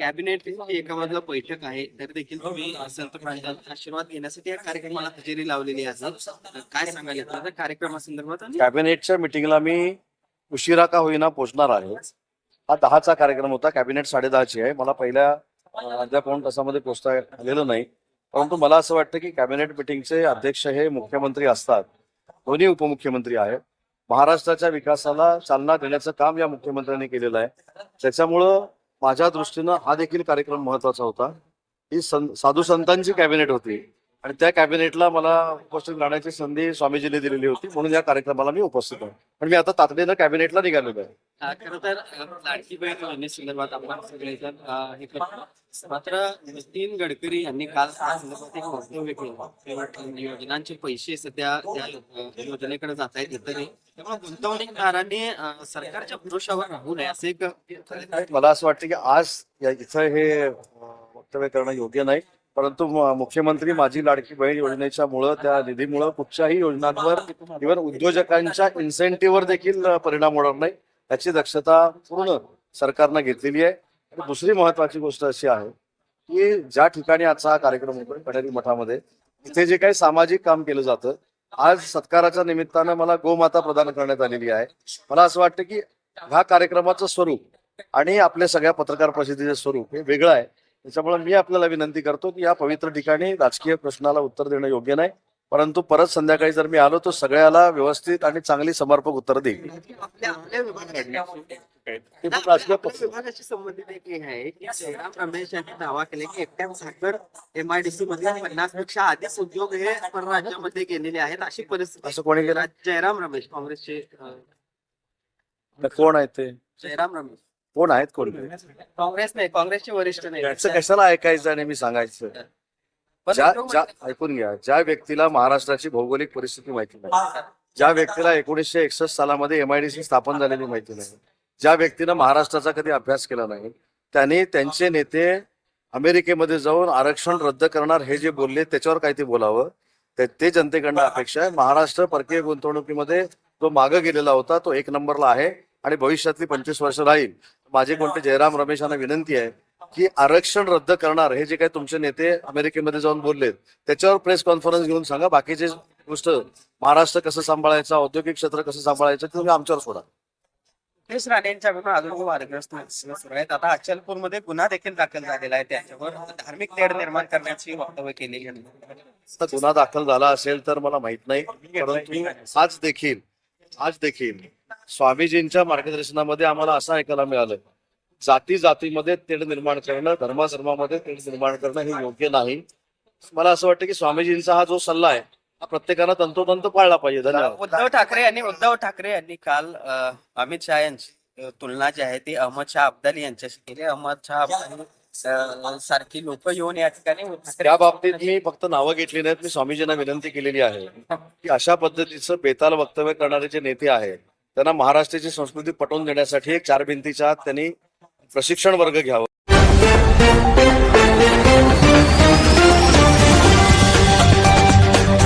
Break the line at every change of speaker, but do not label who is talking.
Cabinet एका बाजूला बैठक आहे तरी देखील तुम्ही आशीर्वाद घेण्यासाठी या कार्यक्रमाला हजेरी लावलेली आहे. काय सांगायला याचा कार्यक्रमासंदर्भात
कॅबिनेटच्या मिटिंगला मी उशिरा का होईना पोहोचणार आहे. हा दहाचा कार्यक्रम होता कॅबिनेट साडे दहाची आहे. मला पहिल्या अर्ध्या पाऊण तासामध्ये पोहोचता आलेलं नाही. परंतु मला असं वाटतं की कॅबिनेट मिटिंगचे अध्यक्ष हे मुख्यमंत्री असतात. दोन्ही उपमुख्यमंत्री आहेत. महाराष्ट्राच्या विकासाला चालना देण्याचं काम या मुख्यमंत्र्यांनी केलेलं आहे. त्याच्यामुळं माझ्या दृष्टीनं हा देखील कार्यक्रम महत्त्वाचा होता. ही सं साधू संतांची कॅबिनेट होती. आणि त्या कॅबिनेटला मला उपस्थित राहण्याची संधी स्वामीजींनी दिलेली होती. म्हणून या कार्यक्रमाला मी उपस्थित आहे. पण मी आता तातडीनं कॅबिनेटला निघालेलो आहे.
खर तर लाडकी बहीण योजनेसंदर्भात आपण सगळेजण अं, हे करतो. मात्र नितीन गडकरी यांनी काल संदर्भात एक वक्तव्य केलं. योजनांचे पैसे सध्या त्या योजनेकडे जात आहेत इतरही त्यामुळे गुंतवणूकदारांनी सरकारच्या भरोशावर राहू नये असे एक
मला असं वाटतं की आज या इथं हे वक्तव्य करणं योग्य नाही. परंतु मुख्यमंत्री माझी लाडकी बहीण योजनेच्या मुळे त्या निधीमुळे कुठच्याही योजनांवर इव्हन उद्योजकांच्या इन्सेंटिव्हवर देखील परिणाम होणार नाही. याची दक्षता पूर्ण सरकारनं घेतलेली आहे. आणि दुसरी महत्वाची गोष्ट अशी आहे की ज्या ठिकाणी आजचा हा कार्यक्रम होतोय कणेरी मठामध्ये तिथे जे काही सामाजिक काम केलं जातं आज सत्काराच्या निमित्तानं मला गोमाता प्रदान करण्यात आलेली आहे. मला असं वाटतं की ह्या कार्यक्रमाचं स्वरूप आणि आपल्या सगळ्या पत्रकार परिषदेचं स्वरूप हे वेगळं आहे. त्याच्यामुळे मी आपल्याला विनंती करतो की या पवित्र ठिकाणी राजकीय प्रश्नाला उत्तर देणं योग्य नाही. परंतु परत संध्याकाळी जर मी आलो तर सगळ्याला व्यवस्थित आणि चांगली समर्पक उत्तर देईल. हे
विभागाशी संबंधित एक हे आहे की जयराम रमेश यांनी दावा केला की एकट्या साखर एमआयडीसी मध्ये पन्नासपेक्षा अधिक उद्योग हे परराज्यामध्ये गेलेले आहेत अशी परिस्थिती.
असं कोणी केलं?
जयराम रमेश काँग्रेसचे
कोण आहेत ते?
जयराम रमेश.
कोण आहेत कोण?
काँग्रेस नाही काँग्रेसचे वरिष्ठ नाही
त्याचं कशाला ऐकायचं आणि मी सांगायचं? ज्या ज्या ऐकून घ्या. ज्या व्यक्तीला महाराष्ट्राची भौगोलिक परिस्थिती माहिती नाही ज्या व्यक्तीला एकोणीसशे एकसष्ट सालामध्ये एमआयडीसी स्थापन झालेली माहिती नाही ज्या व्यक्तीनं महाराष्ट्राचा कधी अभ्यास केला नाही त्यांनी त्यांचे नेते अमेरिकेमध्ये जाऊन आरक्षण रद्द करणार हे जे बोलले त्याच्यावर काय ते बोलावं? ते- ते जनतेकडनं अपेक्षा आहे. महाराष्ट्र परकीय गुंतवणुकीमध्ये जो मागं गेलेला होता तो एक नंबरला आहे आणि भविष्यातली पंचवीस वर्ष राहील. माझे कोणते जयराम रमेश यांना विनंती आहे की आरक्षण रद्द करणार हे जे काही तुमचे नेते अमेरिकेमध्ये जाऊन बोललेत त्याच्यावर प्रेस कॉन्फरन्स घेऊन सांगा बाकीचे गोष्ट महाराष्ट्र कसं सांभाळायचं औद्योगिक क्षेत्र कसं सांभाळायचं ते तुम्ही आमच्यावर सोडा.
नितेश राणे यांच्याकडून अजून वादग्रस्त सुरू आहेत. आता अचलपूरमध्ये गुन्हा देखील दाखल झालेला आहे त्यांच्यावर. धार्मिक तेढ निर्माण करण्याची वक्तव्य
आता गुन्हा दाखल झाला असेल तर मला माहीत नाही परंतु आज देखील आज देखील स्वामीजींच्या मार्गदर्शनामध्ये आम्हाला असं ऐकायला मिळालं जाती जातीमध्ये तेढ निर्माण करणं धर्माधर्मामध्ये तेढ निर्माण करणं हे योग्य नाही. मला असं वाटतं की स्वामीजींचा हा जो सल्ला आहे हा प्रत्येकानं तंतोतंत पाळला पाहिजे. धन्यवाद.
उद्धव ठाकरे यांनी उद्धव ठाकरे यांनी काल अ, अमित शहा यांची तुलना जी आहे ती अहमद शहा अब्दाली यांच्याशी केली. अहमद शहा अब्दाली अ, सारखी लोक येऊन या ठिकाणी ठाकरे
त्या बाबतीत मी फक्त नावं घेतली नाहीत मी स्वामीजींना विनंती केलेली आहे की अशा पद्धतीचं बेताल वक्तव्य करणारे जे नेते आहेत त्यांना महाराष्ट्राची संस्कृती पटवून देण्यासाठी एक चार भिंतीच्या आत त्यांनी प्रशिक्षण वर्ग घ्यावा.